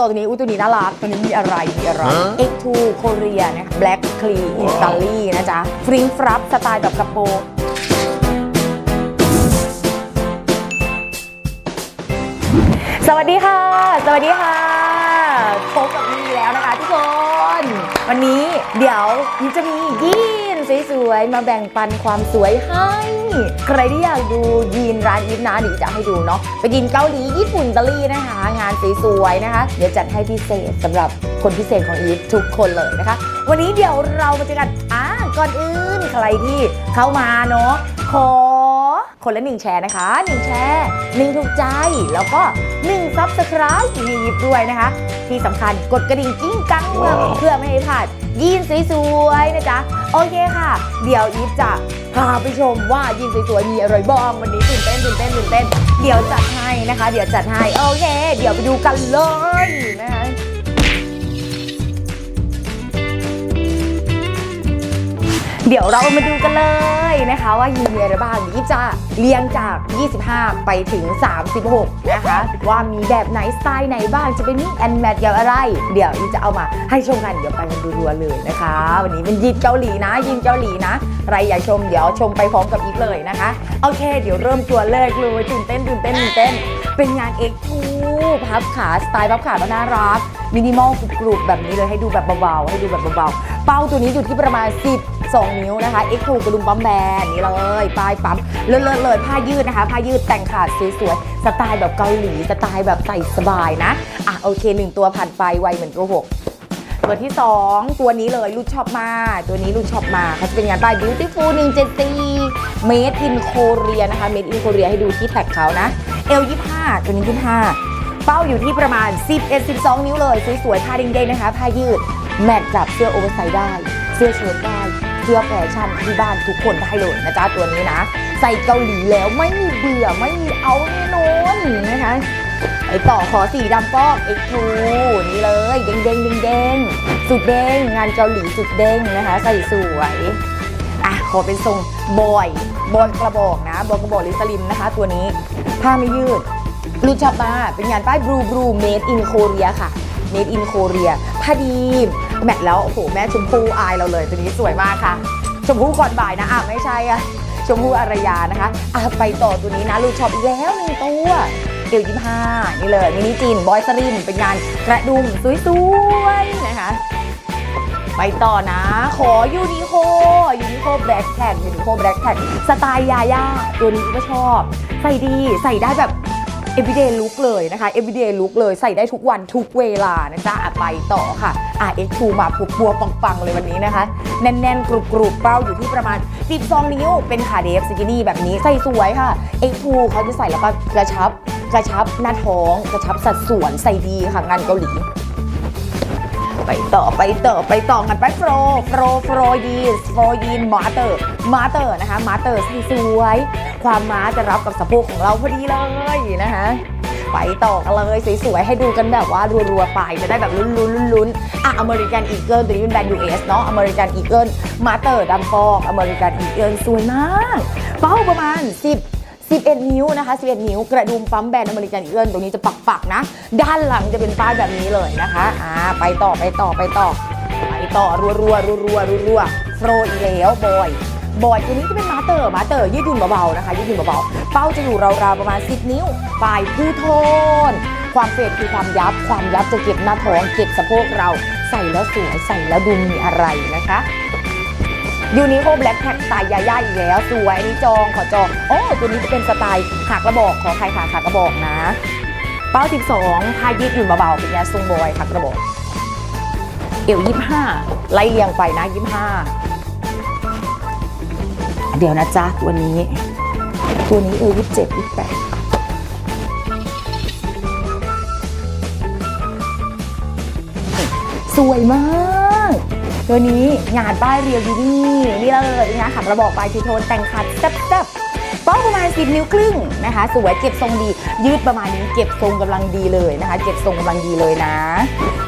ตัวนี้ อุ้ยตัวนี้น่ารัก ตัวนี้มีอะไร มีอะไร X2 โคเรียนะคะ Black Clean อิตาลีนะจ๊ะ ฟริงฟรับสไตล์แบบกระโปรงสวัสดีค่ะ สวัสดีค่ะ พบกับมีแล้วนะคะทุกคน วันนี้เดี๋ยวยิมจะมียีนส วยมาแบ่งปันความสวยให้ ใครที่อยากดูยีนร้านยิปนะเดี๋ยวจะให้ดูเนาะเป็นยีนเกาหลีญี่ปุ่นตาลีนะคะ งานสวยๆนะคะ เดี๋ยวจัดให้พิเศษสำหรับคนพิเศษของอีฟทุกคนเลยนะคะ วันนี้เดี๋ยวเรามาเจอกันอ่าก่อนอื่นใครที่เข้ามาเนาะขอคนละหนึ่งแชร์นะคะหนึ่งแชร์หนึ่งถูกใจแล้วก็ หนึ่งซับสไครต์มียิบด้วยนะคะ ที่สำคัญกดกระดิ่งกิ้งกังเพื่อเพื่อไม่ให้พลาดยีนสวยๆนะจ๊ะ โอเคค่ะ เดี๋ยวอีฟจะพาไปชมว่ายีนสวยๆมีอะไรบ้างวันนี้ตื่นเต้นตื่นเต้นตื่นเต้น เดี๋ยวจัดให้นะคะ เดี๋ยวจัดให้โอเค เดี๋ยวไปดูกันเลยนะคะ เดี๋ยวเรามาดูกันเลยนะคะว่ายีนมีอะไรบ้างยี่จะเรียงจาก 25 ไปถึง 36 นะคะ ว่ามีแบบไหนสไตล์ไหนบ้างจะเป็นมิกแอนแมทเกี่ยวอะไร เดี๋ยวยีจะเอามาให้ชมกันเดี๋ยวไปกันรัวๆเลยนะคะ วันนี้เป็นยีนเกาหลีนะยีนเกาหลีนะใครอยากชมเดี๋ยวชมไปพร้อมกับอีฟเลยนะคะโอเค เดี๋ยวเริ่มตัวแรกเลยตื่นเต้นตื่นเต้นตื่นเต้น เป็นงาน X2 พับขาสไตล์พับขาก็น่ารักมินิมอลกรุบๆแบบนี้เลยให้ดูแบบเบาๆให้ดูแบบเบาๆเป้าตัวนี้อยู่ที่ประมาณ 2 นิ้วนะคะ X2 กระดุมปั๊มแบนนี่เลยปลายปั๊มเลิศๆเลยผ้ายืดนะคะ ผ้ายืดแต่งขาดสวยๆสไตล์แบบเกาหลีสไตล์แบบใส่สบายนะอะโอเคหนึ่งตัวผ่านไปไวเหมือนโกหกตัวที่ 2 ตัวนี้เลยลูกชอบมาตัวนี้ลูกชอบมาเขาจะเป็นงานป้าย beautiful 174 made in Korea นะคะ made in Korea ให้ดูที่แท็กเขานะ L 25 ตัวนี้ 25 เป้าอยู่ที่ประมาณ 11 12 นิ้วเลย สวยๆผ้าเด้งๆนะคะ ผ้ายืด แมทกับเสื้อโอเวอร์ไซส์ได้ เสื้อเชิ้ตได้ เสื้อแฟชั่นที่บ้านทุกคนได้เลยนะจ๊ะตัวนี้นะ ใส่เกาหลีแล้วไม่มีเบื่อไม่มีเอาแน่นอนนะคะไปต่อขอสีดำฟอก X2 นี่เลยเด้งเด้งเด้งเด้งสุดเด้งงานเกาหลีสุดเด้งนะคะ ใส่สวยอะขอเป็นทรงบอยบอยกระบอกนะบอยกระบอกลิสลิมนะคะ ตัวนี้ผ้าไม่ยืดรูดชอบมาเป็นงานป้ายบลูบลู made in Korea ค่ะ made in Korea ผ้าดี แมทแล้วโอ้โหแม่ชมพู่อายเราเลยตัวนี้สวยมากค่ะ ชมพู่ก่อนบ่ายนะอะไม่ใช่อะชมพู่อารยานะคะอะไปต่อตัวนี้นะรูชอบอีกแล้วหนึ่งตัวเอวยี่ห้านี่เลยมินิจีนบอยสลิมเป็นงานกระดุมสวยๆนะคะ ไปต่อนะ ขอยูนิโคยูนิโคแบล็กแท็กยูนิโคแบล็กแท็กสไตล์ยาย่าตัวนี้ก็ชอบ ใส่ดีใส่ได้แบบ everyday look เลยนะคะ everyday look เลยใส่ได้ทุกวันทุกเวลานะจ๊ะไปต่อค่ะ RX2 มาปัวปัวปังๆเลยวันนี้นะคะ แน่นๆกรุบกรุบๆ เป้าอยู่ที่ประมาณ 12 นิ้ว เป็นขาเดฟสกินี่แบบนี้ใส่สวยค่ะ X2 เขาจะใส่แล้วก็กระชับ กระชับหน้าท้อง กระชับสัดส่วนใส่ดีค่ะงานเกาหลี ไปต่อไปต่อไปต่อกันไปโฟรโฟรโฟรยีนโฟรยีนมาเตอร์มาเตอร์นะคะมาเตอร์สวยๆความม้าจะรับกับสะโพกของเราพอดีเลยนะคะไปต่อกันเลยสวยๆให้ดูกันแบบว่ารัวๆไปจะได้แบบลุ้นๆลุ้นๆอะอเมริกันอีเกิลตัวนี้เป็นแบรนด์ US เนาะอเมริกันอีเกิลมาเตอร์ดำฟอกอเมริกันอีเกิลสวยมาก เป้าประมาณ 10 11 นิ้วนะคะ 11 นิ้ว กระดุมปั๊มแบรนด์อเมริกันอีเกิลตรงนี้จะปักๆนะ ด้านหลังจะเป็นป้ายแบบนี้เลยนะคะอ่าไปต่อไปต่อไปต่อไปต่อรัวรัวรัวรัวรัวรัวโฟรอีกแล้วบอยบอยตัวนี้จะเป็นมาเตอร์มาเตอร์ยืดหยุ่นเบาๆนะคะยืดหยุ่นเบาๆเป้าจะอยู่ราวๆประมาณ 10 นิ้ว ปลายผู้โทน ความเฟดคือความยับ ความยับจะเก็บหน้าท้องเก็บสะโพกเรา ใส่แล้วสวยใส่แล้วดูมีอะไรนะคะ ยูนิโคแบล็คแท็กสไตล์ยาย่าอีกแล้ว สวยนนี้จองขอจองโอ้ตัวนี้จะเป็นสไตล์ขากระบอกขอใครขาขากระบอกนะ เป้า 12ผ้ายืดหยุ่นเบาๆเป็นยาทรงบอยขากระบอก เอว25ไล่เรียงไปนะ25เดี๋ยวนะจ๊ะตัวนี้ ตัวนี้เอว27 28สวยมาก ตัวนี้งานป้ายเรียวดีนี่นี่เลยงานขับระบอกปลายทีโทนแต่งขัดแซ่บๆเป้าประมาณ10นิ้วครึ่งนะคะ สวยเก็บทรงดี ยืดประมาณนี้เก็บทรงกำลังดีเลยนะคะ เก็บทรงกำลังดีเลยนะ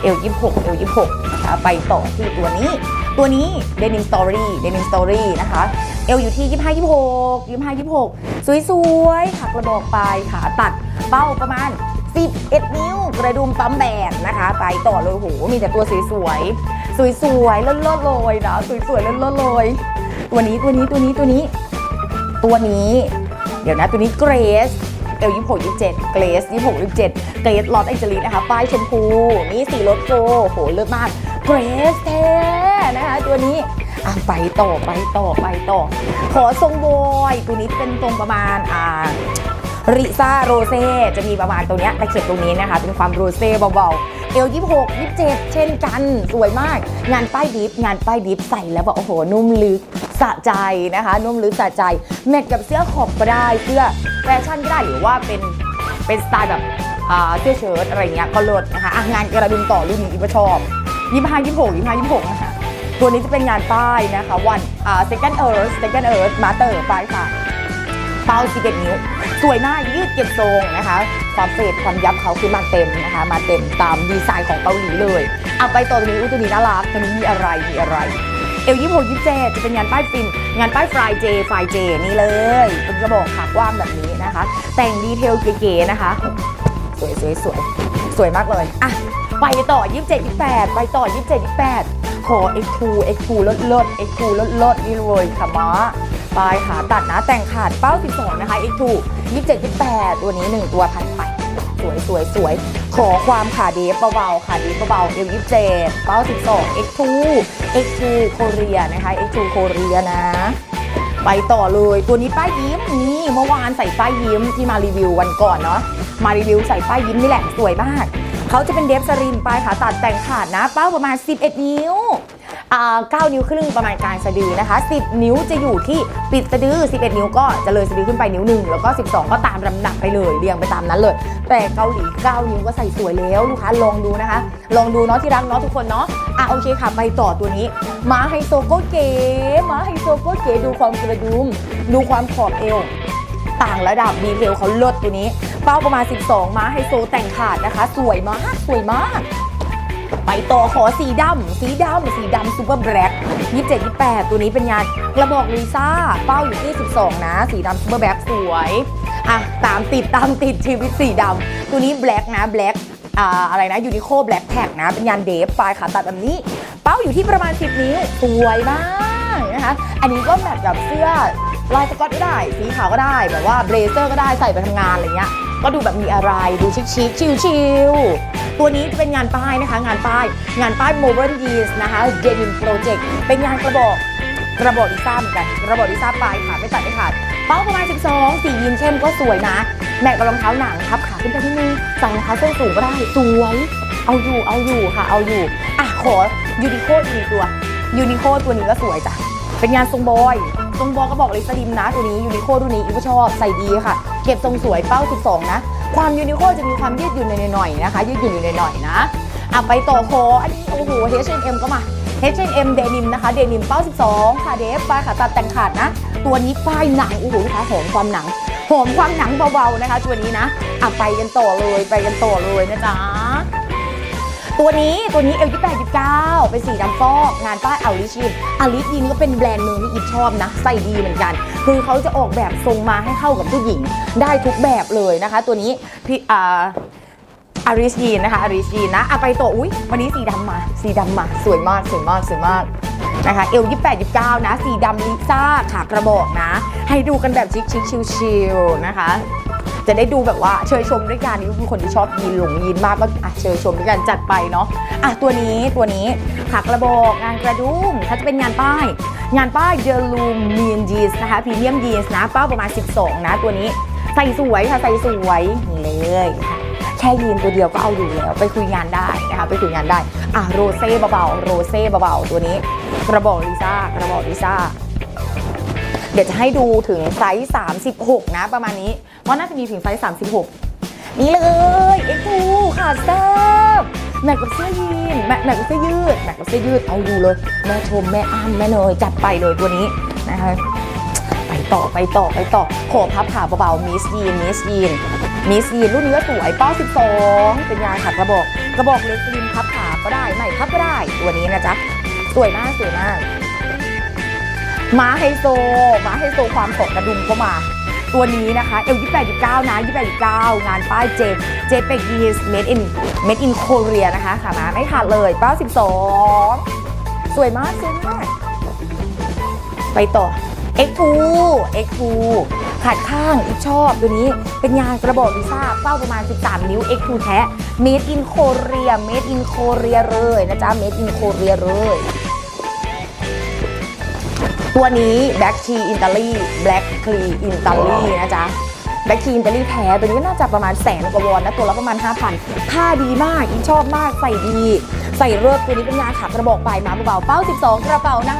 เอลยี่หกเอลยี่หกนะคะไปต่อที่ตัวนี้ ตัวนี้ Denim Story Denim Story นะคะเอลอยู่ที่ 25 26 25 26 สวยๆขับระบอกปลายขาตัดเป้าประมาณ 11 นิ้วกระดุมปั๊มแบนนะคะ ไปต่อเลยโหมีแต่ตัวสวยๆสวยๆเลิศๆเลยนะสวยๆเลิศๆเลยตัวนี้ตัวนี้ตัวนี้ตัวนี้ ตัวนี้ เดี๋ยวนะตัวนี้เกรสเอลยี่หกยี่เจ็ดเกรสยี่หกยี่เจ็ดเกรสลอตแองเจลิสนะคะ ป้ายชมพู นี่สีรถโกโหเลิศมากเกรสแท้นะคะ ตัวนี้อะไปต่อไปต่อไปต่อ ขอทรงบอย ตัวนี้เป็นทรงประมาณอ่า ริซ่าโรเซ่จะมีประมาณตัวเนี้ยตะเข็บตรงนี้นะคะ เป็นความโรเซ่เบาๆเอลยี่หกยี่เจ็ดเช่นกันสวยมาก งานป้ายดิฟงานป้ายดิฟใส่แล้วแบบโอ้โห นุ่มลึกสะใจนะคะ นุ่มลึกสะใจแมทกับเสื้อขอบก็ได้เสื้อแฟชั่นก็ได้หรือว่าเป็นเป็นสไตล์แบบเสื้อเชิ้ตอะไรเงี้ยก็เลิศนะคะอะงานกระดุมต่อรุ่นนี้อีกชอบยี่ห้ายี่หกยี่ห้ายี่หกนะคะตัวนี้จะเป็นงานป้ายนะคะวันอ่า second earth second earth master ป้ายค่ะ เป้า11นิ้ว สวยมากยืดเก็บทรงนะคะ ความเฟดความยับเขาคือมาเต็มนะคะ มาเต็มตามดีไซน์ของเกาหลีเลยเอาไปต่อตัวนี้อุ้ตัวนี้น่ารักตัวนี้มีอะไรมีอะไรเอลยี่หกยี่เจจะเป็นงานป้ายฟินงานป้ายฟรายเจฟรายเจนี่เลยเป็นกระบอกขากว้างแบบนี้นะคะ แต่งดีเทลเก๋ๆนะคะสวยสวยสวยสวยมากเลยอะไปต่อ 27 28 ไปต่อ 27 28ขอ X2 X2 ลดลด X2 ลดลดนี่เลยค่ะมา ปลายขาตัดนะแต่งขาดเป้า 12 นะคะ X2 27 28 ตัวนี้ 1 ตัวพันไป สวยสวยสวย ขอความขาเดฟเบาๆขาเดฟเบาๆเอล27 เป้า 12 X2 X2 โคเรียนะคะ X2 โคเรียนะ ไปต่อเลยตัวนี้ป้ายยิ้มนี่เมื่อวานใส่ป้ายยิ้มที่มารีวิววันก่อนเนาะมารีวิวใส่ป้ายยิ้มนี่แหละสวยมากเขาจะเป็นเดฟสรินปลายขาตัดแต่งขาดนะ เป้าประมาณ 11 นิ้ว 9 นิ้วครึ่งประมาณกลางสะดือนะคะ 10 นิ้วจะอยู่ที่ปิดสะดือ 11 นิ้วก็จะเลยสะดือขึ้นไปนิ้วหนึ่งแล้วก็ 12 ก็ตามลำดับไปเลยเรียงไปตามนั้นเลย แต่เกาหลี 9 นิ้วก็ใส่สวยแล้วลูกค้าลองดูนะคะ ลองดูเนาะที่รักเนาะทุกคนเนาะอะโอเคค่ะไปต่อตัวนี้ม้าไฮโซโกเก๋ม้าไฮโซโกเก๋ดูความกระดุมดูความขอบเอวต่างระดับดีเทลเขาเลิศตัวนี้ เป้าประมาณ 12 ม้าไฮโซแต่งขาดนะคะ สวยมาก สวยมาก ไปต่อขอสีดำสีดำสีดำซูเปอร์แบล็ค27 28ตัวนี้เป็นงานกระบอกลิซ่าเป้าอยู่ที่12นะ สีดำซูเปอร์แบล็คสวยอะตามติดตามติดชีวิตสีดำตัวนี้แบล็คนะแบล็คอ่าอะไรนะยูนิโคแบล็คแท็กนะ เป็นงานเดฟปลายขาตัดแบบนี้ เป้าอยู่ที่ประมาณ 10 นิ้ว สวยมากนะคะ อันนี้ก็แบบกับเสื้อลายสก๊อตก็ได้ สีขาวก็ได้ แบบว่าเบลเซอร์ก็ได้ใส่ไปทำงานอะไรเงี้ย ก็ดูแบบมีอะไรดูชิคๆชิลๆตัวนี้จะเป็นงานป้ายนะคะ งานป้าย งานป้าย Modern Years นะคะ Denim Project เป็นงานกระบอกกระบอกลิซ่าเหมือนกันกระบอกลิซ่าปลายขาไม่ตัดไม่ขาดเป้าประมาณ 12 สียีนเข้มก็สวยนะ แมทกับรองเท้าหนังทับขาขึ้นไปที่นึงใส่รองเท้าส้นสูงก็ได้สวย เอาอยู่เอาอยู่ค่ะ เอาอยู่ อะขอยูนิโคอีกหนึ่งตัวยูนิโคตัวนี้ก็สวยจ้ะเป็นงานทรงบอยทรงบอยก็บอกเลยสลิมนะตัวนี้ยูนิโคตัวนี้อีกชอบใส่ดีค่ะ เก็บทรงสวยเป้า 12 นะ ความยูนิโคจะมีความยืดหยุ่นหน่อยๆนะคะ ยืดหยุ่นอยู่หน่อยๆนะอะไปต่อโคอันนี้โอ้โห H&M ก็มา H&M เดนิมนะคะ เดนิมเป้า 12 ค่ะเดฟปลายขาตัดแต่งขาดนะ ตัวนี้ป้ายหนังโอ้โหลูกค้าหอมความหนังหอมความหนังเบาๆนะคะ ตัวนี้นะอะไปกันต่อเลยไปกันต่อเลยนะจ๊ะ ตัวนี้ตัวนี้เอลยี่แปดยี่เก้าเป็นสีดำฟอกงานป้ายอาลิชินอาลิชินก็เป็นแบรนด์หนึ่งที่อิฟชอบนะใส่ดีเหมือนกัน คือเขาจะออกแบบทรงมาให้เข้ากับผู้หญิง ได้ทุกแบบเลยนะคะ ตัวนี้พี่อ่าอาริชีนนะคะอาริชีนนะเอะไปต่ออุ้ยวันนี้สีดำมา สีดำมา สวยมากสวยมากสวยมากนะคะเอลยี่แปดยี่เก้านะ สีดำลิซ่าขากระบอกนะ ให้ดูกันแบบชิคชิคชิลชิลๆนะคะ จะได้ดูแบบว่าเชยชมด้วยกันนี่เป็นคนที่ชอบยีนหลงยีนมากก็อะเชยชมด้วยกันจัดไปเนาะอะตัวนี้ตัวนี้ขากระบอกงานกระดุมถ้าจะเป็นงานป้าย งานป้ายเดลูมเมียนยีนนะคะพรีเมียมยีนนะเป้าประมาณ 12 นะตัวนี้ใส่สวยค่ะใส่สวยนี่เลยค่ะแค่ยีนตัวเดียวก็เอาอยู่แล้วไปคุยงานได้นะคะไปคุยงานได้อะโรเซ่เบาๆโรเซ่เบาๆตัวนี้ กระบอกลิซ่ากระบอกลิซ่า ดี๋ยวจะให้ดูถึงไซส์ 36 นะประมาณนี้ว่าน่าจะมีถึงไซส์ 36 นี่เลยเอ็กซ์ูค่ะแซ่บแมทกับเสื้อยีนแมทแมทกับเสื้อยืดแมทกับเสื้อยืดเอาอยู่เลย แม่ชมแม่อ้ำแม่เนยจัดไปเลยตัวนี้นะคะไปต่อไปต่อไปต่อขอพับขาเบาๆมิสยีนมิสยีนมิสยีนรุ่นนี้ก็สวยเป้า12 เป็นงานขัดกระบอกกระบอกเลสลิมพับขาก็ได้ไม่พับก็ได้ ตัวนี้นะจ๊ะสวยมากสวยมาก ม้าไฮโซ ม้าไฮโซความของกระดุมก็มา ตัวนี้นะคะเอลยี่แปดยี่เก้านะยี่แปดยี่เก้างานป้ายเจเจเป็กยีสเมดอินเมดอินโคเรียนะคะขามาไม่ขาดเลยเป้าสิบสองสวยมากสวยมาก ไปต่อ X2 X2 ขาดข้างอีกชอบตัวนี้เป็นยางกระบอกลิซ่าเป้าประมาณ 13 นิ้ว X2 แท้ Made in Korea Made in Korea เลยนะจ๊ะ Made in Korea เลย ตัวนี้ Black Tea Italy Black Tea Italy นะจ๊ะ Black Tea Italy แท้ตัวนี้ก็น่าจะประมาณแสนกว่าวอนนะตัวละประมาณ 5,000ผ้าดีมากอีชอบมากใส่ดี ใส่เลิศตัวนี้เป็นยางขากระบอกปลายม้าเบาๆเป้า 12 กระเป๋าหน้า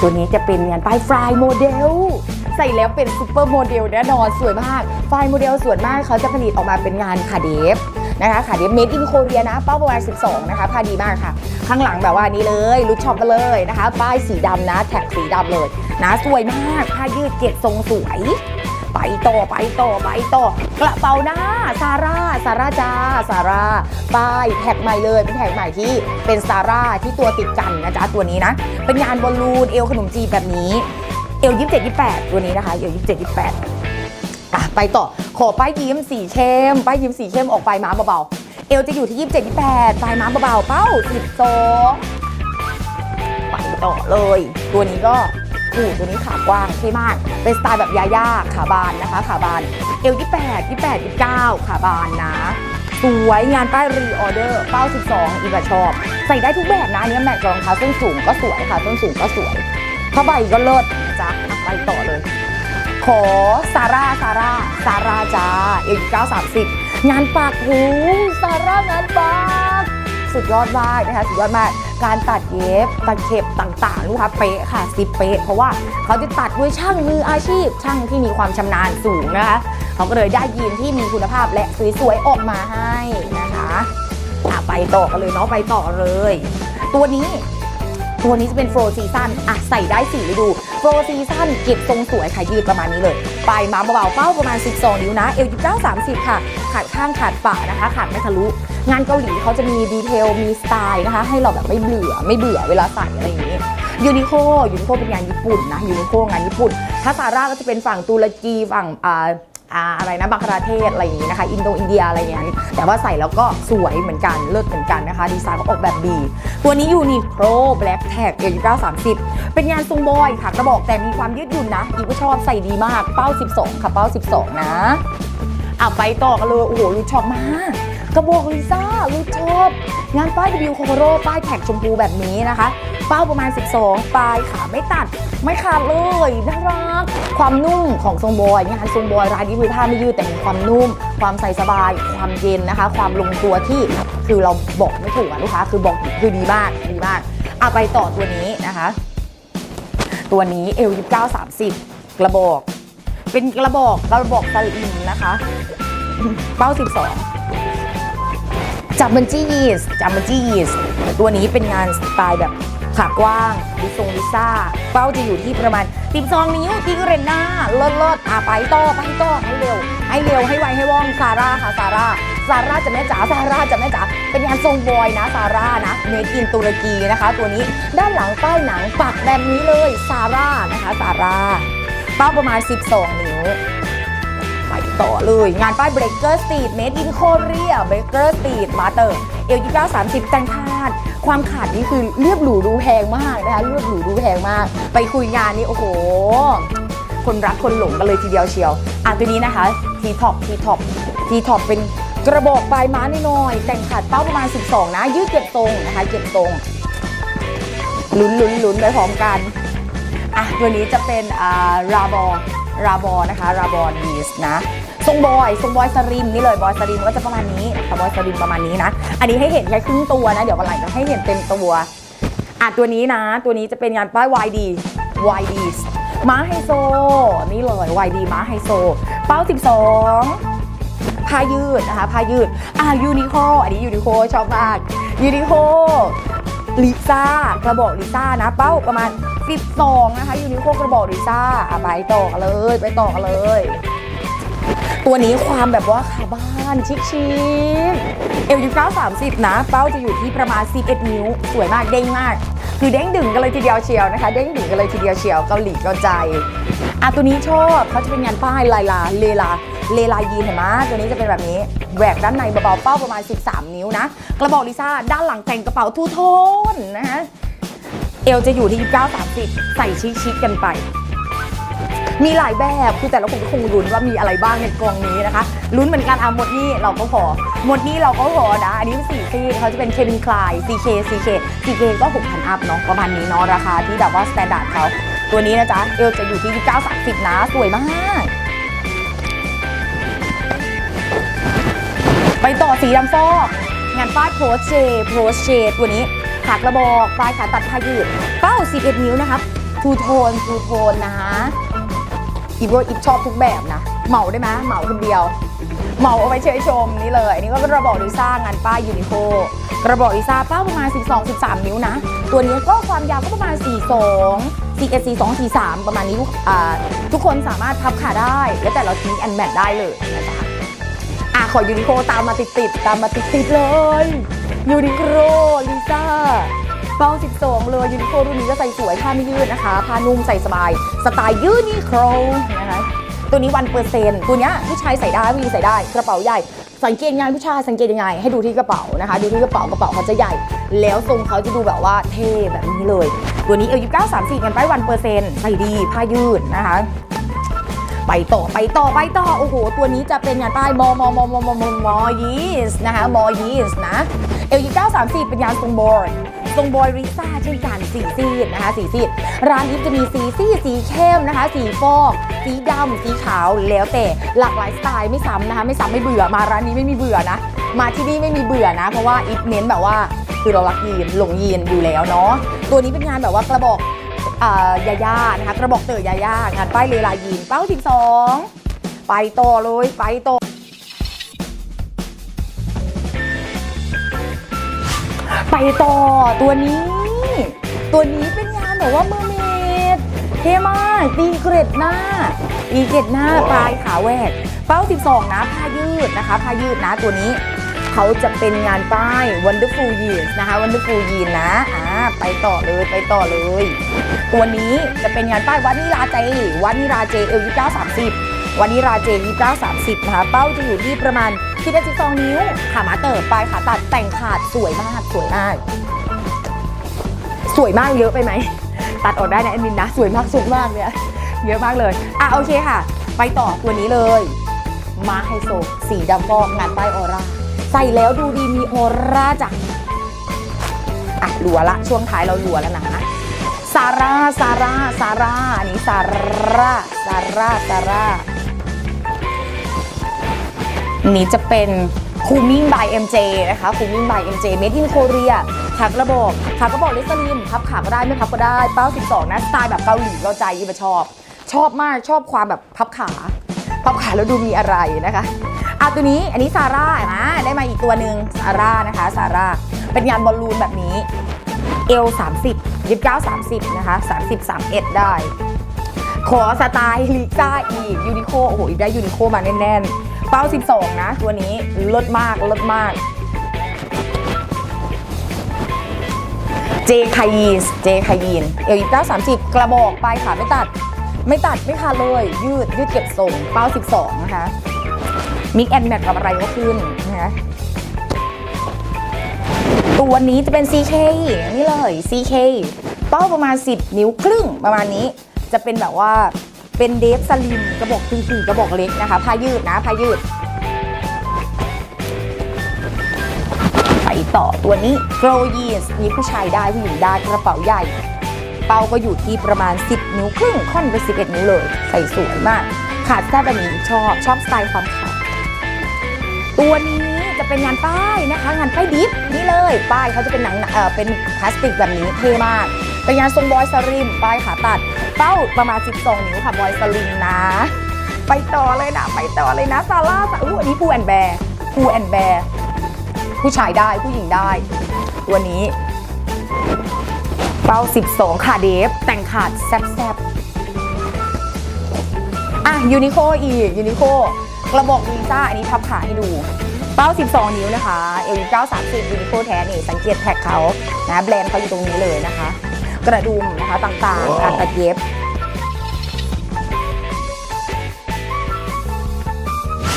ตัวนี้จะเป็นงานป้ายฟลายโมเดลใส่แล้วเป็นซูเปอร์โมเดลแน่นอนสวยมากฟลายโมเดลส่วนมากเขาจะผลิตออกมาเป็นงานขาเดฟ นะคะขาเดฟเมดอินโคเรียนะ เป้าประมาณ 12 นะคะ ผ้าดีมากค่ะ ข้างหลังแบบว่านี้เลยรุดช็อปกันเลยนะคะ ป้ายสีดำนะ แท็กสีดำเลย นะสวยมาก ผ้ายืดเกล็ดทรงสวย ไปต่อไปต่อไปต่อกระเป๋าหน้าซาร่าซาร่าจ้าซาร่าป้ายแท็กใหม่เลยเป็นแท็กใหม่ที่เป็นซาร่าที่ตัวติดกันนะจ๊ะตัวนี้นะ เป็นงานบอลลูนเอวขนมจีบแบบนี้เอวยี่สิบเจ็ดยี่แปดตัวนี้นะคะเอวยี่สิบเจ็ดยี่แปด ไปต่อขอป้ายยิ้มสีเข้มป้ายยิ้มสีเข้มออกไปม้าเบาๆเอวจะอยู่ที่ยี่สิบเจ็ดยี่แปดปลายม้าเบาๆเป้าสิบสองไปต่อเลย ตัวนี้ก็ถูตัวนี้ขากว้างเท่มาก เป็นสไตล์แบบยาย่าขาบานนะคะ ขาบานเอวยี่แปดยี่แปดยี่เก้าขาบานนะสวยงานป้ายรีออเดอร์เป้า 12 อีกแบบชอบ ใส่ได้ทุกแบบนะอันนี้แมทรองเท้าส้นสูงก็สวยค่ะส้นสูงก็สวยผ้าใบก็เลิศจ้ะอะไปต่อเลย ขอซาร่าซาร่าซาร่าจ้าเอวเก้าสามสิบงานปากหูซาร่างานปากสุดยอดมากนะคะสุดยอดมากการตัดเย็บตัดเข็บต่างๆลูกค้าเป๊ะค่ะสิบเป๊ะเพราะว่าเขาจะตัดด้วยช่างมืออาชีพ ช่างที่มีความชำนาญสูงนะคะ เขาก็เลยได้ยีนที่มีคุณภาพและสวยๆออกมาให้นะคะอะไปต่อกันเลยเนาะไปต่อเลย ตัวนี้ ตัวนี้จะเป็นโฟร์ซีซันอะใส่ได้4ฤดูโฟร์ซีซันเก็บทรงสวยค่ะยืดประมาณนี้เลย ปลายม้าเบาๆเป้าประมาณ 12 นิ้วนะเอวยี่เก้าสามสิบค่ะ ขาดข้างขาดปะนะคะ ขาดไม่ทะลุ งานเกาหลีเขาจะมีดีเทลมีสไตล์นะคะ ให้เราแบบไม่เบื่อไม่เบื่อเวลาใส่อะไรอย่างนี้ยูนิโคยูนิโคเป็นงานญี่ปุ่นนะยูนิโคงานญี่ปุ่น ถ้าซาร่าก็จะเป็นฝั่งตุรกีฝั่งอ่า อะไรนะบังคลาเทศอะไรอย่างนี้นะคะ อินโดอินเดียอะไรอย่างนี้แต่ว่าใส่แล้วก็สวยเหมือนกันเลิศเหมือนกันนะคะ ดีไซน์ก็ออกแบบดี ตัวนี้ยูนิโคลแบล็กแท็กเอ็นเก้าสามสิบเป็นงานทรงบอยค่ะกระบอกแต่มีความยืดหยุ่นนะอีก็ชอบใส่ดีมากเป้า 12 ค่ะเป้า 12 นะอะไปต่อกันเลยโอ้โหรู้ชอบมาก กระบอกลิซ่ารู้ชอบงานป้ายวิวโคโรป้ายแท็กชมพูแบบนี้นะคะ เป้าประมาณ 12 ปลายขาไม่ตัด ไม่ขาดเลยน่ารัก ความนุ่มของทรงบอยงานทรงบอยรายนี้คือผ้าไม่ยืดแต่มีความนุ่ม ความใส่สบาย ความเย็นนะคะ ความลงตัวที่คือเราบอกไม่ถูกอะลูกค้าคือบอกคือดีมากดีมากเอะไปต่อตัวนี้นะคะ ตัวนี้เอลยี่เก้าสามสิบกระบอก เป็นกระบอกกระบอกสลิมนะคะ เป้า 12 จับมันจี้ยีสจับมันจี้ยีสตัวนี้เป็นงานสไตล์แบบขากว้างดิทรงลิซ่า เป้าจะอยู่ที่ประมาณ12นิ้วติงเรนหน้าเลิศเลิศอะไปต่อไปต่อให้เร็ว ให้เร็วให้ไวให้ว่องซาร่าค่ะซาร่าซาร่าจะแม่จ๋าซาร่าจะแม่จ๋าเป็นงานทรงบอยนะซาร่านะเมดินตุรกีนะคะ ตัวนี้ด้านหลังป้ายหนังปักแบบนี้เลยซาร่านะคะซาร่าเป้าประมาณ 12 นิ้ว ต่อเลย งานป้าย Breaker Street Made in Korea Breaker Street Master เอลยี่เก้าสามสิบแต่งขาด ความขาดนี่คือเรียบหรูดูแพงมากนะคะเรียบหรูดูแพงมาก ไปคุยงานนี่โอ้โห คนรักคนหลงกันเลยทีเดียวเชียว อะตัวนี้นะคะทีท็อปทีท็อปทีท็อปเป็นกระบอกปลายม้าน้อยแต่งขาดเป้าประมาณ 12 นะ ยืดเก็บตรงนะคะ เก็บตรงลุ้นลุ้นลุ้นไปพร้อมกันอะตัวนี้จะเป็นอ่าราบอราบอนะคะ ราบอดีสนะ ทรงบอยทรงบอยสริมนี่เลยบอยสริมก็จะประมาณนี้ค่ะบอยสริมประมาณนี้นะ อันนี้ให้เห็นแค่ครึ่งตัวนะ เดี๋ยววันหลังจะให้เห็นเต็มตัวอะตัวนี้นะ ตัวนี้จะเป็นงานป้าย YD YD ม้าไฮโซ นี่เลย YD ม้าไฮโซ เป้า 12ผ้ายืดนะคะผ้ายืด อะยูนิโคอันนี้ยูนิโคชอบมากยูนิโคลิซ่ากระบอกลิซ่านะ เป้าประมาณ 12 นะคะยูนิโคกระบอกลิซ่าอะไปต่อกันเลย ไปต่อกันเลย ตัวนี้ความแบบว่าขาบ้านชิคชิคเอลยูเก้าสามสิบนะ เป้าจะอยู่ที่ประมาณ 11 นิ้ว สวยมากเด้งมาก คือเด้งดึงกันเลยทีเดียวเชียวนะคะ เด้งดึงกันเลยทีเดียวเชียวเกาหลีเกาใจอะตัวนี้ชอบเขาจะเป็นงานป้ายลายลาเลลาเลลายีนเห็นไหมตัวนี้จะเป็นแบบนี้แหวกด้านในเบาๆเป้าประมาณ 13 นิ้วนะ กระบอกลิซ่าด้านหลังแต่งกระเป๋าทูโทนนะคะเอวจะอยู่ที่ 29-30 ใส่ชิคๆกันไป มีหลายแบบคือแต่ละคนก็คงลุ้นว่ามีอะไรบ้างในกล่องนี้นะคะลุ้นเหมือนกันอะหมดนี่เราก็พอหมดนี่เราก็พอนะ อันนี้เป็นสี่ซีเขาจะเป็นเควินคลาย CK CK CK ก็6,000อัพเนาะประมาณนี้เนาะราคาที่แบบว่าสแตนดาร์ดเขาตัวนี้นะจ๊ะเอลจะอยู่ที่930 นะ สวยมากไปต่อสีดำฟอกงานป้ายโพสเชโพสเชตัวนี้ขากระบอกปลายขาตัดผ้ายืดเป้า 11 นิ้วนะครับทูโทนทูโทนนะ อีฟว่าอีฟชอบทุกแบบนะ เหมาได้ไหมเหมาคนเดียว เหมาเอาไปเชยชมนี่เลย อันนี้ก็กระบอกลิซ่างานป้ายยูนิโคกระบอกลิซ่าเป้าประมาณ 12 13 นิ้วนะ ตัวนี้ก็ความยาวก็ประมาณ 42 41 42 43 ประมาณนี้ทุกคนสามารถพับขาได้ แล้วแต่เราทิ้งแอนแมทได้เลยนะจ๊ะอะขอยูนิโคตามมาติดๆตามมาติดๆเลยยูนิโคลิซ่า เป้า12 เลยยูนิโครุ่นนี้ก็ใส่สวยผ้าไม่ยืดนะคะ ผ้านุ่มใส่สบาย สไตล์ยูนิโครนะคะตัวนี้วันเปอร์เซ็นต์ตัวนี้ผู้ชายใส่ได้ผู้หญิงใส่ได้กระเป๋าใหญ่ สังเกตงานผู้ชายสังเกตยังไง ให้ดูที่กระเป๋านะคะ ดูที่กระเป๋ากระเป๋าเขาจะใหญ่ แล้วทรงเขาจะดูแบบว่าเท่แบบนี้เลย ตัวนี้เอลยูเก้าสามสี่กันไปวันเปอร์เซ็นต์ใส่ดีผ้ายืดนะคะไปต่อไปต่อไปต่อโอ้โห ตัวนี้จะเป็นงานป้ายมอมอมอมอมอมอมอยีสนะคะมอยีสนะเอลยี่เก้าสามสี่เป็นยานทรงบอย ทรงบอยริซ่าเช่นกันสีซีดนะคะสีซีดร้านนี้จะมีสีซีดสีเข้มนะคะ สีฟอก สีดำสีขาวแล้วแต่หลากหลายสไตล์ไม่ซ้ำนะคะ ไม่ซ้ำไม่เบื่อมาร้านนี้ไม่มีเบื่อนะ มาที่นี่ไม่มีเบื่อนะ เพราะว่าอีฟเน้นแบบว่าคือเรารักยีนหลงยีนอยู่แล้วเนาะตัวนี้เป็นงานแบบว่ากระบอกอ่ายาย่านะคะกระบอกเต๋อยาย่างานป้ายเลลายีนเป้าสิบสองไปต่อเลยไปต่อ ต่อตัวนี้ ตัวนี้เป็นงานแบบว่าเมอร์เมดเท่มากตีเกร็ดหน้าตีเกร็ดหน้าปลายขาแหวกเป้า 12 นะผ้ายืดนะคะผ้ายืดนะตัวนี้เขาจะเป็นงานป้าย Wonderful Years นะคะ Wonderful Years นะอ่าไปต่อเลยไปต่อเลย ตัวนี้จะเป็นงานป้ายวานิลาเจวานิลาเจเอลยี่เก้าสามสิบวานิลาเจยี่เก้าสามสิบนะคะเป้าจะอยู่ที่ประมาณ ที่ได้สิบสองนิ้ว ขามาเติบปลายขาตัดแต่งขาดสวยมากสวยมาก สวยมากเยอะไปไหม ตัดออกได้นะแอดมินนะ สวยมากสุดมากเนี่ยเยอะมากเลย อะโอเคค่ะ ไปต่อตัวนี้เลย มาไฮโซ สีดำฟอกงานป้ายออร่า ใส่แล้วดูดีมีออร่าจ้ะอะหลัวละ ช่วงท้ายเราหลัวแล้วนะซาร่าซาร่าซาร่าอันนี้ซาร่าซาร่าซาร่า อันนี้จะเป็นคูมิ่ง by MJ นะคะคูมิ่ง by MJ made in Korea ขากระบอกขากระบอกเลสลิมพับขาก็ได้ไม่พับก็ได้เป้า 12 นะสไตล์แบบเกาหลีเราใจยิ่งชอบ ชอบมากชอบความแบบพับขา พับขาแล้วดูมีอะไรนะคะอะตัวนี้อันนี้ซาร่านะได้มาอีกตัวหนึ่งซาร่านะคะซาร่าเป็นงานบอลลูนแบบนี้เอล30 29 30 นะคะ 30 31 ได้ ขอสไตล์ลิซ่าอีกยูนิโคโอ้โหอีกได้ยูนิโคมาแน่นๆ เป้า 12 นะ ตัวนี้ลดมากลดมาก เจคายีนเจคายีนเอลยี่เก้าสามสิบกระบอกปลายขาไม่ตัด ไม่ตัดไม่ขาดเลย ยืดยืดเก็บทรงเป้า 12 นะคะ มิกแอนแมทกับอะไรก็ขึ้นนะคะตัวนี้จะเป็น CK นี่เลย CK เป้าประมาณ 10 นิ้วครึ่งประมาณนี้จะเป็นแบบว่า เป็นเดฟสลิมกระบอกตึงๆกระบอกเล็กนะคะผ้ายืดนะผ้ายืดไปต่อตัวนี้ Grow Jeans นี่ผู้ชายได้ผู้หญิงได้กระเป๋าใหญ่ เป้าก็อยู่ที่ประมาณ 10 นิ้วครึ่งค่อนไป 11 นิ้วเลย ใส่สวยมาก ขาดแค่แบบนี้ชอบชอบสไตล์ความขาดตัวนี้จะเป็นงานป้ายนะคะ งานป้ายดิฟนี่เลย ป้ายเขาจะเป็นหนังเออเป็นพลาสติกแบบนี้เท่มาก เป็นงานทรงบอยสลิมป้ายขาตัด เป้าประมาณ 12 นิ้วค่ะบอยสลิมนะ ไปต่อเลยนะ ไปต่อเลยนะซาร่าอู้อันนี้พูแอนแบร์พูแอนแบร์ผู้ชายได้ผู้หญิงได้ ตัวนี้ เป้า 12ขาเดฟ แต่งขาดแซบๆอะยูนิโคอีกยูนิโคกระบอกลิซ่าอันนี้พับขาให้ดู เป้า 12 นิ้วนะคะ เอล9 30ยูนิโคแท้นี่สังเกตแท็กเขานะแบรนด์เขาอยู่ตรงนี้เลยนะคะ กระดุมนะคะต่างๆ การตัดเย็บ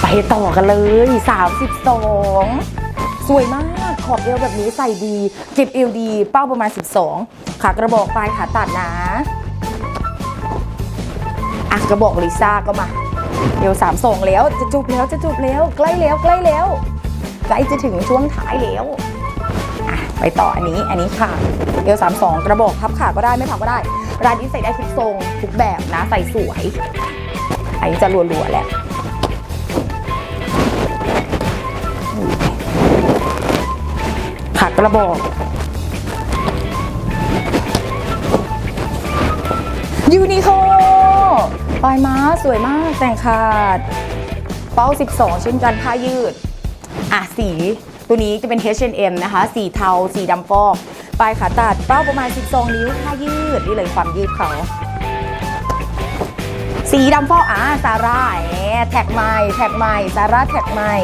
ไปต่อกันเลย 32 สวยมาก ขอบเอวแบบนี้ใส่ดี เก็บเอวดี เป้าประมาณ 12 ขากระบอกปลายขาตัดนะอะกระบอกลิซ่าก็มา เอว32แล้ว จะจบแล้วจะจบแล้ว ใกล้แล้วใกล้แล้ว ใกล้จะถึงช่วงท้ายแล้วอะ ไปต่ออันนี้อันนี้ค่ะเอว32กระบอกพับขาก็ได้ไม่พับก็ได้ ร้านนี้ใส่ได้ทุกทรงทุกแบบนะใส่สวย อันนี้จะรัวๆแหละขากระบอกยูนิโคปลายม้าสวยมากแต่งขาด เป้า 12 เช่นกันผ้ายืด อะสี ตัวนี้จะเป็น H&M นะคะ สีเทา สีดำฟอกปลายขาตัดเป้าประมาณ 12 นิ้วผ้ายืด นี่เลยความยืดเขา สีดำฟอกอะซาร่าแหมแท็กใหม่แท็กใหม่ซาร่าแท็กใหม่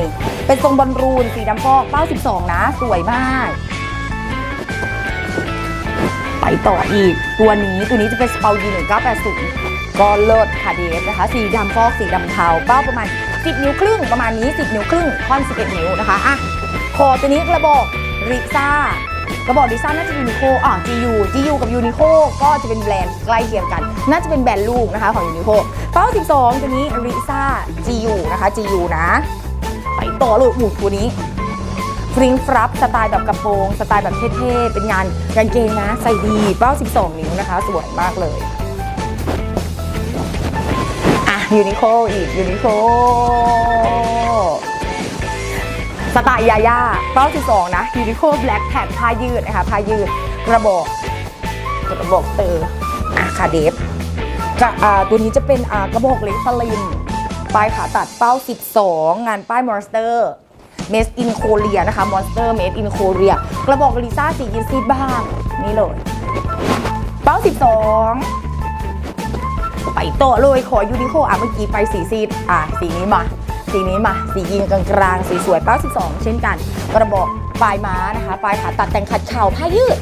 เป็นทรงบอลรูน สีดำฟอกเป้า 12 นะ สวยมาก ไปต่ออีก ตัวนี้ตัวนี้จะเป็นสเปายี1980ก็เลิศค่ะเดฟนะคะ สีดำฟอก สีดำเทา เป้าประมาณ10 นิ้วครึ่งประมาณนี้ 10 นิ้วครึ่งค่อน11 นิ้วนะคะอะ คอตัวนี้กระบอกริซ่ากระบอกริซ่าน่าจะยูนิโคอะ GU GU กับยูนิโคก็จะเป็นแบรนด์ใกล้เคียงกัน น่าจะเป็นแบรนด์ลูกนะคะของยูนิโคเป้า 12 ตัวนี้ริซ่า GU นะคะ GU นะ ไปต่อเลยอูตัวนี้ฟริงฟรับสไตล์แบบกระโปรงสไตล์แบบเท่ๆ เป็นงานกางเกงนะ ใส่ดีเป้า 12 นิ้วนะคะ สวยมากเลยอะยูนิโคอีกยูนิโค สไตล์ยาย่าเป้า12นะยูนิโคแบล็กแท็ผ้ายืดนะคะผ้ายืดกระบอกกระบอกเตอร์อะคาเดฟกับอ่าตัวนี้จะเป็นอ่ากระบอกเล็กสลิมปลายขาตัดเป้า 12 งานป้ายมอนสเตอร์ Made in Korea นะคะ Monster Made in Korea กระบอกลิซ่าสียินซีบ้างนี่เลย เป้า 12 ไปต่อเลยขอยูนิโคอะเมื่อกี้ไปสีซีดอะสีนี้มา สีนี้มา สียิงกลางๆ สีสวยเป้า12 เช่นกัน กระบอกปลายม้านะคะ ปลายขาตัดแต่งขัดเข่าผ้ายืด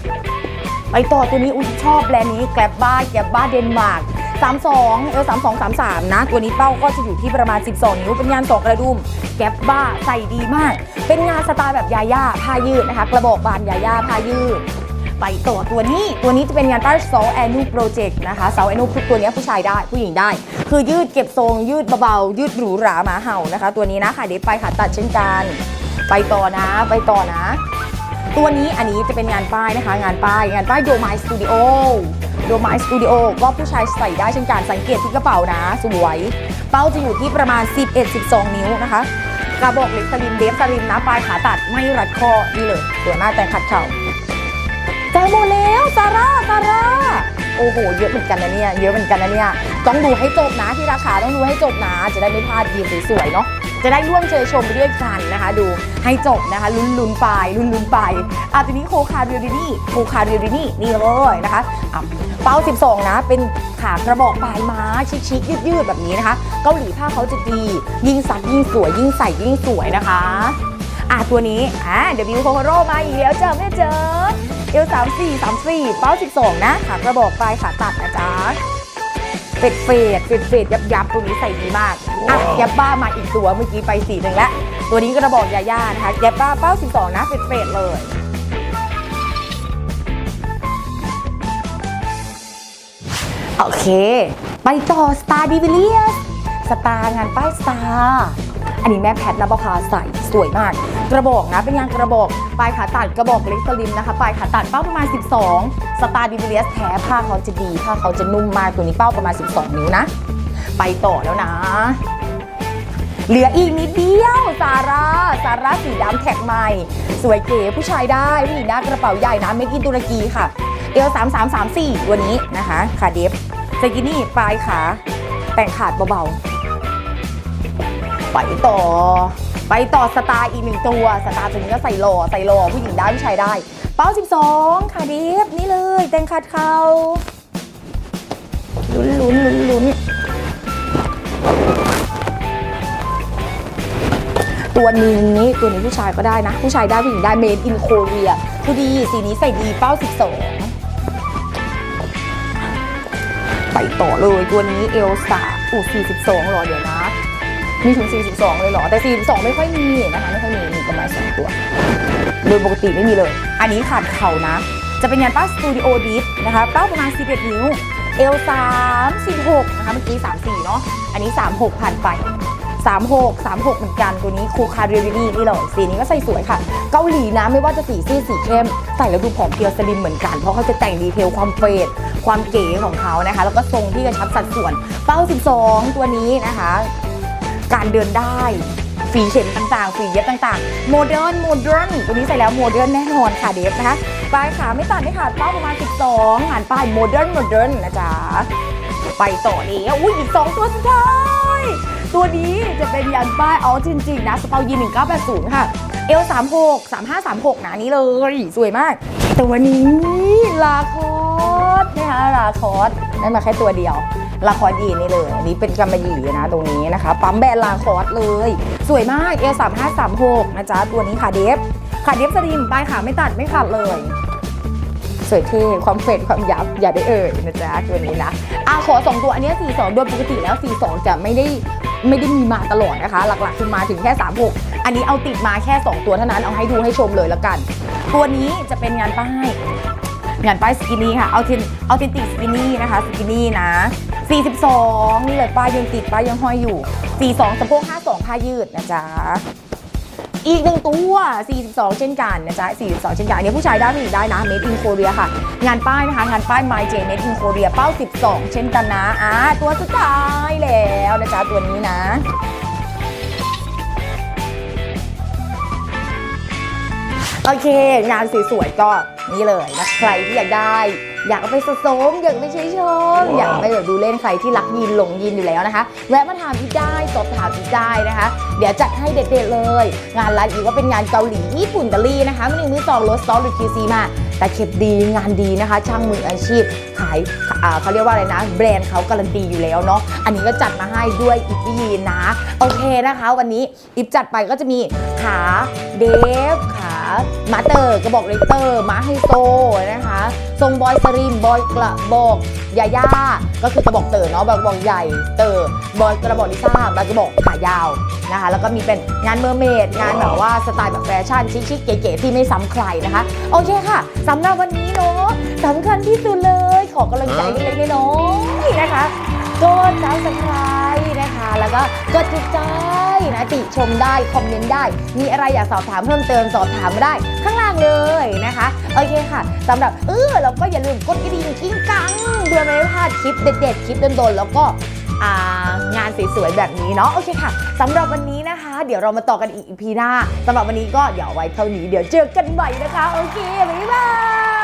ไปต่อตัวนี้อุ้ยชอบแบรนด์นี้แกลบบ้าแกลบบ้าเดนมาร์ก32 เออ32 33 นะ ตัวนี้เป้าก็จะอยู่ที่ประมาณ 12 นิ้ว เป็นงานสองกระดุม แกลบบ้าใส่ดีมาก เป็นงานสไตล์แบบยาย่าผ้ายืดนะคะ กระบอกบานยาย่าผ้ายืด ไปต่อตัวนี้ ตัวนี้จะเป็นงานป้าย Soul Annual Project นะคะ Soul Annual ตัวนี้ผู้ชายได้ผู้หญิงได้ คือยืดเก็บทรง ยืดเบาๆ ยืดหรูหราหมาเห่านะคะ ตัวนี้นะค่ะเดี๋ยวไปขาตัดเช่นกัน ไปต่อนะไปต่อนะ ตัวนี้อันนี้จะเป็นงานป้ายนะคะ งานป้ายงานป้ายโดมายสตูดิโอโดมายสตูดิโอก็ผู้ชายใส่ได้เช่นกันสังเกตที่กระเป๋านะ สวยเป้าจะอยู่ที่ประมาณ 11-12 นิ้วนะคะกระบอกเล็กสลิมเดฟสลิมนะปลายขาตัดไม่รัดคอนี่เลยสวยมาแต่งขัดเข่า จ่ายหมดแล้วซาร่าซาร่าโอ้โห เยอะเหมือนกันนะเนี่ย เยอะเหมือนกันนะเนี่ย ต้องดูให้จบนะที่ราคาต้องดูให้จบนะ จะได้ไม่พลาดยีนสวยๆเนาะ จะได้ร่วมเชยชมไปด้วยกันนะคะ ดูให้จบนะคะ ลุ้นลุ้นไปลุ้นลุ้นไปอะทีนี้โคคาเรียดินี่โคคาเรียดินี่นี่เลยนะคะอะเป้า 12 นะ เป็นขากระบอกปลายม้าชิคๆยืดๆแบบนี้นะคะ เกาหลีผ้าเขาจะดี ยิ่งซักยิ่งสวย ยิ่งใส่ยิ่งสวยนะคะอะตัวนี้อะเดบิวโคโคโรมาอีกแล้วเจอไม่เจอ เอลสามสี่สามสี่เป้าสิบสองนะขากระบอกปลายขาตัดนะจ๊ะเฟดเฟดเฟดเฟดยับยับตัวนี้ใส่ดีมากอะยับบ้ามาอีกตัวเมื่อกี้ไปสี่หนึ่งแล้วตัวนี้กระบอกยาย่านะคะยับบ้าเป้าสิบสองนะเฟดเฟดเลยโอเค ไปต่อสตาร์ดิวิเลียสสตาร์งานป้ายสตาร์อันนี้แม่แพทนบภาใส่สวยมาก กระบอกนะเป็นงานกระบอก ปลายขาตัดกระบอกเล็กสลิมนะคะ ปลายขาตัดเป้าประมาณ 12 สตาร์ดิเลียสแท้ผ้าเขาจะดีผ้าเขาจะนุ่มมากตัวนี้เป้าประมาณ 12 นิ้วนะ ไปต่อแล้วนะ เหลืออีกนิดเดียวซาร่าซาร่าสีดำแท็กใหม่ สวยเก๋ผู้ชายได้ผู้หญิงได้กระเป๋าใหญ่นะเมกินตุรกีค่ะเอล3 3 3 4ตัวนี้นะคะขาเดฟสกินี่ปลายขาแต่งขาดเบาๆ ไปต่อ ไปต่อสตาร์อีกหนึ่งตัว สตาร์ตัวนี้ก็ใส่หล่อใส่หล่อผู้หญิงได้ผู้ชายได้ เป้า 12ขาเดฟนี่เลยแตงขาดเขาลุ้นลุ้นลุ้นลุ้นตัวนี้ตัวนี้ผู้ชายก็ได้นะ ผู้ชายได้ผู้หญิงได้ made in Korea คือดีสีนี้ใส่ดีเป้า 12 ไปต่อเลยตัวนี้เอลซ่าอู42หรอเดี๋ยวนะ มีถึง 42 เลยเหรอ แต่ 42 ไม่ค่อยมีนะคะ ไม่ค่อยมี มีประมาณสองตัว โดยปกติไม่มีเลย อันนี้ขาดเข่านะ จะเป็นงานป้าสตูดิโอดิสนะคะ เป้าประมาณ 11 นิ้ว เอล36 นะคะ เมื่อกี้ 34 เนาะ อันนี้ 36 ผ่านไป 36 36 เหมือนกัน ตัวนี้คูคาเรวินี่นี่เลย สีนี้ก็ใส่สวยค่ะ เกาหลีนะไม่ว่าจะสีซีดสีเข้ม ใส่แล้วดูผอมเพรียวสลิมเหมือนกัน เพราะเขาจะแต่งดีเทลความเฟดความเก๋ของเขานะคะ แล้วก็ทรงที่กระชับสัดส่วน เป้า 12 ตัวนี้นะคะ การเดินได้ฝีเข็มต่างๆ ฝีเย็บต่างๆ โมเดิร์น โมเดิร์น ตัวนี้ใส่แล้วโมเดิร์นแน่นอนค่ะเดฟนะคะ ปลายขาไม่ตัดไม่ขาดเป้าประมาณ 12หันปลายโมเดิร์น โมเดิร์นนะจ๊ะ ไปต่อนี้อุ้ยอีก 2 ตัวสุดท้าย ตัวนี้จะเป็นยันป้ายเอาจริงๆนะ สเปายี1980 ค่ะ เอล36 3536 นะนนี้เลย สวยมากแต่วันนี้ลาคอสนะคะลาคอสได้มาแค่ตัวเดียว ลาคอสยีนี่เลยอันนี้เป็นกำมะหยี่นะตรงนี้นะคะ ปั๊มแบรนด์ลาคอสเลย สวยมากเอล3536นะจ๊ะ ตัวนี้ขาเดฟขาเดฟสลิมปลายขาไม่ตัดไม่ขาดเลยสวยเท่ความเฟดความยับอย่าได้เอ่ยนะจ๊ะตัวนี้นะอะขอ 2 ตัวอันนี้ 42 โดยปกติแล้ว 42 จะไม่ได้ไม่ได้มีมาตลอดนะคะ หลักๆคือมาถึงแค่ 36 อันนี้เอาติดมาแค่ 2 ตัวเท่านั้นเอาให้ดูให้ชมเลยละกัน ตัวนี้จะเป็นงานป้าย งานป้ายสกินนี่ค่ะเอาเทนเอาเทนติสกินนี่นะคะสกินนี่นะ 42 นี่เลยป้ายยังติดป้ายยังห้อยอยู่ 42สะโพก52 ผ้ายืดนะจ๊ะ อีกหนึ่งตัว 42 เช่นกันนะจ๊ะ 42 เช่นกันอันนี้ผู้ชายได้ผู้หญิงได้นะ Made in Korea ค่ะ งานป้ายนะคะ งานป้าย My J Made in Korea เป้า 12 เช่นกันนะ อ่า ตัวสุดท้ายแล้วนะจ๊ะ ตัวนี้นะโอเค งานสวยๆก็นี่เลยนะ ใครที่อยากได้ อยากเอาไปสะสมอยากเอาไปใช้ชม อยากเอาไปแบบดูเล่นใครที่รักยีนหลงยีนอยู่แล้วนะคะ แวะมาถามอีกได้สอบถามอีกได้นะคะ เดี๋ยวจัดให้เด็ดๆเลย งานร้านอีกว่าเป็นงานเกาหลีญี่ปุ่นตะลี่นะคะมือหนึ่งมือสองรถซอสหรือ QC มาแต่เข็บดีงานดีนะคะ ช่างมืออาชีพขายอ่าเขาเรียกว่าอะไรนะ แบรนด์เขาการันตีอยู่แล้วเนาะอันนี้ก็จัดมาให้ด้วยอิปปี้ยีนนะ โอเคนะคะ วันนี้อิปจัดไปก็จะมีขาเดฟขามาเตอร์กระบอกเลเตอร์มาไฮโซนะคะ ทรงบอยสรีมบอยกระบอกยาย่าก็คือกระบอกเต๋อเนาะแบบบอกใหญ่เต๋อบอยกระบอกลิซ่าบอยกระบอกขายาวนะคะ แล้วก็มีเป็นงานเมอร์เมดงานแบบว่าสไตล์แบบแฟชั่นชิคๆเก๋ๆที่ไม่ซ้ำใครนะคะ โอเคค่ะสำหรับวันนี้เนาะสำคัญที่สุดเลย ขอกำลังใจเล็กๆน้อยๆนะคะ กดซับสไครต์นะคะ แล้วก็กดติดใจนะติชมได้ คอมเมนต์ได้ มีอะไรอยากสอบถามเพิ่มเติมสอบถามได้ข้างล่างเลยนะคะ โอเคค่ะสำหรับเออเราก็อย่าลืมกดกระดิ่งกิ้งกังเพื่อไม่ให้พลาดคลิปเด็ดๆ คลิปโดนๆแล้วก็งานสวยๆแบบนี้เนาะโอเคค่ะสำหรับวันนี้นะคะ เดี๋ยวเรามาต่อกันอีกพีหน้าสำหรับวันนี้ก็เดี๋ยวไว้เท่านี้เดี๋ยวเจอกันใหม่นะคะ โอเค บ๊ายบาย